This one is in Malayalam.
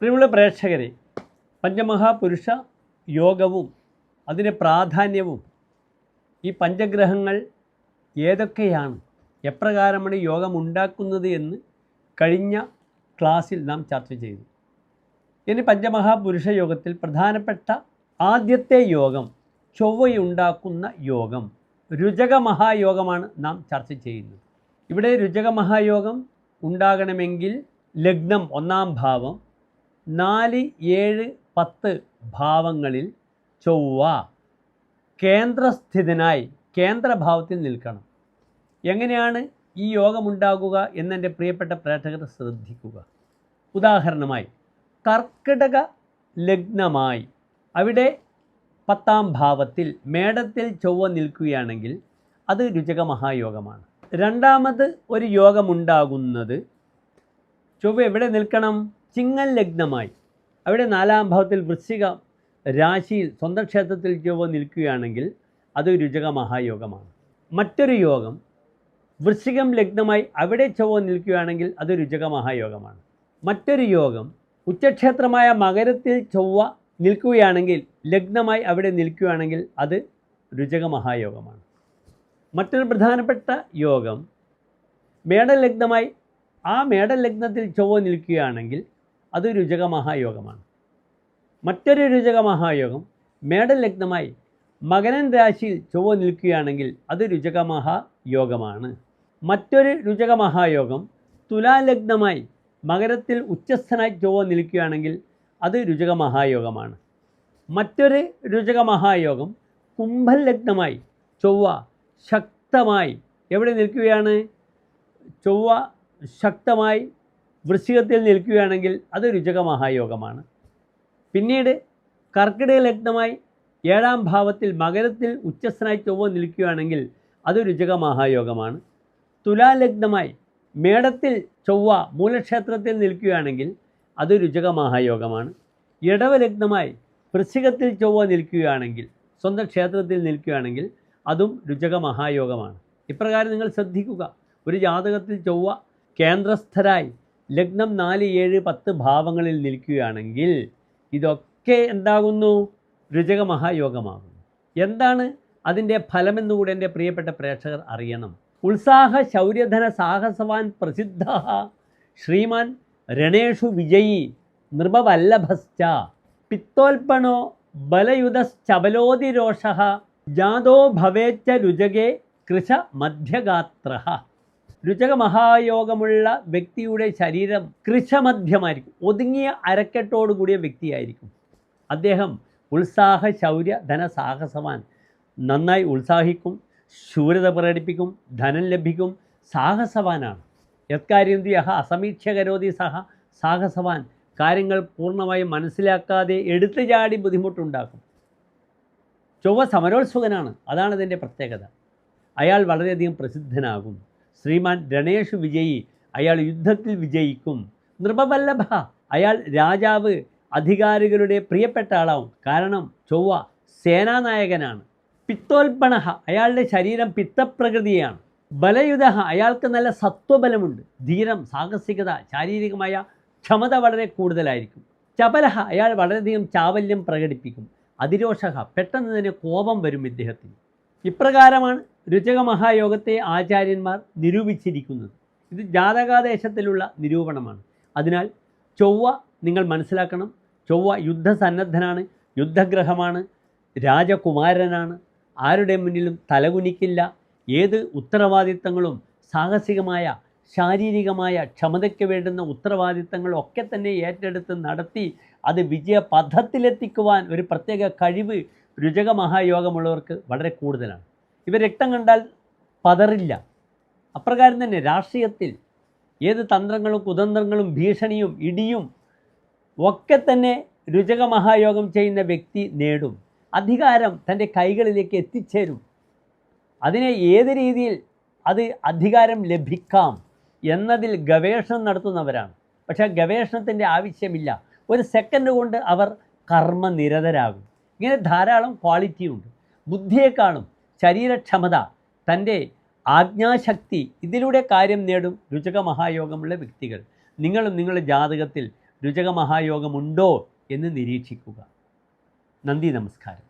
പ്രിയമുള്ള പ്രേക്ഷകരെ പഞ്ചമഹാപുരുഷ യോഗവും അതിന്റെ പ്രാധാന്യവും ഈ പഞ്ചഗ്രഹങ്ങൾ ഏതൊക്കെയാണ്? എപ്രകാരമാണ് യോഗം ഉണ്ടാക്കുന്നത് എന്ന് കഴിഞ്ഞ ക്ലാസ്സിൽ നാം ചർച്ച ചെയ്തു. ഇനി പഞ്ചമഹാപുരുഷ യോഗത്തിൽ പ്രധാനപ്പെട്ട ആദ്യത്തെ യോഗം ചൊവ്വയുണ്ടാക്കുന്ന യോഗം രുചക മഹായോഗമാണ് നാം ചർച്ച ചെയ്യുന്നത്. ഇവിടെ രുചക മഹായോഗം ഉണ്ടാകണമെങ്കിൽ ലഗ്നം ഒന്നാം ഭാവം നാല് ഏഴ് പത്ത് ഭാവങ്ങളിൽ ചൊവ്വ കേന്ദ്രസ്ഥിതനായി കേന്ദ്രഭാവത്തിൽ നിൽക്കണം. എങ്ങനെയാണ് ഈ യോഗമുണ്ടാകുക എന്നെന്റെ പ്രിയപ്പെട്ട പ്രേക്ഷകർ ശ്രദ്ധിക്കുക. ഉദാഹരണമായി കർക്കിടക ലഗ്നമായി അവിടെ പത്താം ഭാവത്തിൽ മേടത്തിൽ ചൊവ്വ നിൽക്കുകയാണെങ്കിൽ അത് രുചക മഹായോഗമാണ് രണ്ടാമത് ഒരു യോഗമുണ്ടാകുന്നത് ചൊവ്വ എവിടെ നിൽക്കണം? ചിങ്ങൽ ലഗ്നമായി. അവിടെ നാലാം ഭാവത്തിൽ വൃശ്ചിക രാശിയിൽ സ്വന്തം ക്ഷേത്രത്തിൽ ചൊവ്വ നിൽക്കുകയാണെങ്കിൽ അത് രുചക മഹായോഗമാണ്. മറ്റൊരു യോഗം വൃശ്ചികം ലഗ്നമായി അവിടെ ചൊവ്വ നിൽക്കുകയാണെങ്കിൽ അത് രുചക മഹായോഗമാണ്. മറ്റൊരു യോഗം ഉച്ചക്ഷേത്രമായ മകരത്തിൽ ചൊവ്വ നിൽക്കുകയാണെങ്കിൽ ലഗ്നമായി അവിടെ നിൽക്കുകയാണെങ്കിൽ അത് രുചക മഹായോഗമാണ്. മറ്റൊരു പ്രധാനപ്പെട്ട യോഗം മേടലഗ്നമായി ആ മേടലഗ്നത്തിൽ ചൊവ്വ നിൽക്കുകയാണെങ്കിൽ അത് രുചക മഹായോഗമാണ്. മറ്റൊരു രുചക മഹായോഗം മേടലഗ്നമായി മകരൻ രാശിയിൽ ചൊവ്വ നിൽക്കുകയാണെങ്കിൽ അത് രുചക മഹായോഗമാണ്. മറ്റൊരു രുചക മഹായോഗം തുലാലഗ്നമായി മകരത്തിൽ ഉച്ചസ്ഥനായി ചൊവ്വ നിൽക്കുകയാണെങ്കിൽ അത് രുചക മഹായോഗമാണ്. മറ്റൊരു രുചക മഹായോഗം കുംഭലഗ്നമായി ചൊവ്വ ശക്തമായി എവിടെ നിൽക്കുകയാണ്? ചൊവ്വ ശക്തമായി വൃശ്ചികത്തിൽ നിൽക്കുകയാണെങ്കിൽ അത് രുചക മഹായോഗമാണ് പിന്നീട് കർക്കിടക ലഗ്നമായി ഏഴാം ഭാവത്തിൽ മകരത്തിൽ ഉച്ചസ്ഥനായി ചൊവ്വ നിൽക്കുകയാണെങ്കിൽ അത് രുചക മഹായോഗമാണ് തുലാലഗ്നമായി മേടത്തിൽ ചൊവ്വ മൂലക്ഷേത്രത്തിൽ നിൽക്കുകയാണെങ്കിൽ അത് രുചക മഹായോഗമാണ് ഇടവലഗ്നമായി വൃശ്ചികത്തിൽ ചൊവ്വ നിൽക്കുകയാണെങ്കിൽ സ്വന്തം ക്ഷേത്രത്തിൽ നിൽക്കുകയാണെങ്കിൽ അതും രുചക മഹായോഗമാണ് ഇപ്രകാരം നിങ്ങൾ ശ്രദ്ധിക്കുക. ഒരു ജാതകത്തിൽ ചൊവ്വ കേന്ദ്രസ്ഥരായി ലഗ്നം നാല് ഏഴ് പത്ത് ഭാവങ്ങളിൽ നിൽക്കുകയാണെങ്കിൽ ഇതൊക്കെ എന്താകുന്നു? രുചക മഹായോഗമാകുന്നു എന്താണ് അതിന്റെ ഫലമെന്നുകൂടെ എന്റെ പ്രിയപ്പെട്ട പ്രേക്ഷകർ അറിയണം. ഉത്സാഹ ശൗര്യധന സാഹസവാൻ പ്രസിദ്ധ ശ്രീമാൻ രണേഷു വിജയി നൃപവല്ലഭശ്ച. പിത്തോൽപ്പണോ ബലയുധശ്ചബലോതിരോഷ ജാതോ ഭവേച്ച രുചകേ കൃഷ മധ്യഗാത്ര രുചക മഹായോഗമുള്ള വ്യക്തിയുടെ ശരീരം കൃശമധ്യമായിരിക്കും. ഒതുങ്ങിയ അരക്കെട്ടോടു കൂടിയ വ്യക്തിയായിരിക്കും. അദ്ദേഹം ഉത്സാഹ ശൗര്യ ധനസാഹസവാൻ. നന്നായി ഉത്സാഹിക്കും ശൂരത പ്രകടിപ്പിക്കും ധനം ലഭിക്കും സാഹസവാനാണ്. യത്കാര്യം യഹ സഹ സാഹസവാൻ. കാര്യങ്ങൾ പൂർണമായി മനസ്സിലാക്കാതെ എടുത്തു ചാടി ബുദ്ധിമുട്ടുണ്ടാക്കും. ചൊവ്വ സമരോത്സുകനാണ്. അതാണ് ഇതിന്റെ പ്രത്യേകത. അയാൾ വളരെയധികം പ്രസിദ്ധനാകും. ശ്രീമാൻ രണേഷ് വിജയി അയാൾ യുദ്ധത്തിൽ വിജയിക്കും. നൃപവല്ലഭ അയാൾ രാജാവ് അധികാരികളുടെ പ്രിയപ്പെട്ട ആളാവും. കാരണം ചൊവ്വ സേനാനായകനാണ്. പിത്തോൽപ്പണ അയാളുടെ ശരീരം പിത്തപ്രകൃതിയാണ്. ബലയുധ അയാൾക്ക് നല്ല സത്വബലമുണ്ട്. ധീരം സാഹസികത ശാരീരികമായ ക്ഷമത വളരെ കൂടുതലായിരിക്കും. ചപലഹ അയാൾ വളരെയധികം ചാവല്യം പ്രകടിപ്പിക്കും. അതിരോഷ പെട്ടെന്ന് തന്നെ കോപം വരും ഇദ്ദേഹത്തിന്. ഇപ്രകാരമാണ് രുചക മഹായോഗത്തെ ആചാര്യന്മാർ നിരൂപിച്ചിരിക്കുന്നത്. ഇത് ജാതകാദേശത്തിലുള്ള നിരൂപണമാണ്. അതിനാൽ ചൊവ്വ നിങ്ങൾ മനസ്സിലാക്കണം. ചൊവ്വ യുദ്ധസന്നദ്ധനാണ് യുദ്ധഗ്രഹമാണ് രാജകുമാരനാണ്. ആരുടെ മുന്നിലും തലകുനിക്കില്ല. ഏത് ഉത്തരവാദിത്തങ്ങളും സാഹസികമായ ശാരീരികമായ ക്ഷമതയ്ക്ക് വേണ്ടുന്ന ഉത്തരവാദിത്തങ്ങളൊക്കെ തന്നെ ഏറ്റെടുത്ത് നടത്തി അത് വിജയപഥത്തിലെത്തിക്കുവാൻ ഒരു പ്രത്യേക കഴിവ് രുചക മഹായോഗമുള്ളവർക്ക് വളരെ കൂടുതലാണ്. ഇവർ രക്തം കണ്ടാൽ പതറില്ല. അപ്രകാരം തന്നെ രാഷ്ട്രീയത്തിൽ ഏത് തന്ത്രങ്ങളും കുതന്ത്രങ്ങളും ഭീഷണിയും ഇടിയും ഒക്കെ തന്നെ രുചക മഹായോഗം ചെയ്യുന്ന വ്യക്തി നേടും. അധികാരം തന്റെ കൈകളിലേക്ക് എത്തിച്ചേരും. അതിനെ ഏത് രീതിയിൽ അത് അധികാരം ലഭിക്കാം എന്നതിൽ ഗവേഷണം നടത്തുന്നവരാണ്. പക്ഷേ ആ ഗവേഷണത്തിന്റെ ആവശ്യമില്ല. ഒരു സെക്കൻഡ് കൊണ്ട് അവർ കർമ്മനിരതരാകും. ഇങ്ങനെ ധാരാളം ക്വാളിറ്റിയുണ്ട്. ബുദ്ധിയെക്കാളും ശരീരക്ഷമത തന്റെ ആജ്ഞാശക്തി ഇതിലൂടെ കാര്യം നേടും രുചക മഹായോഗമുള്ള വ്യക്തികൾ. നിങ്ങളും നിങ്ങളുടെ ജാതകത്തിൽ രുചക മഹായോഗമുണ്ടോ എന്ന് നിരീക്ഷിക്കുക. നന്ദി നമസ്കാരം.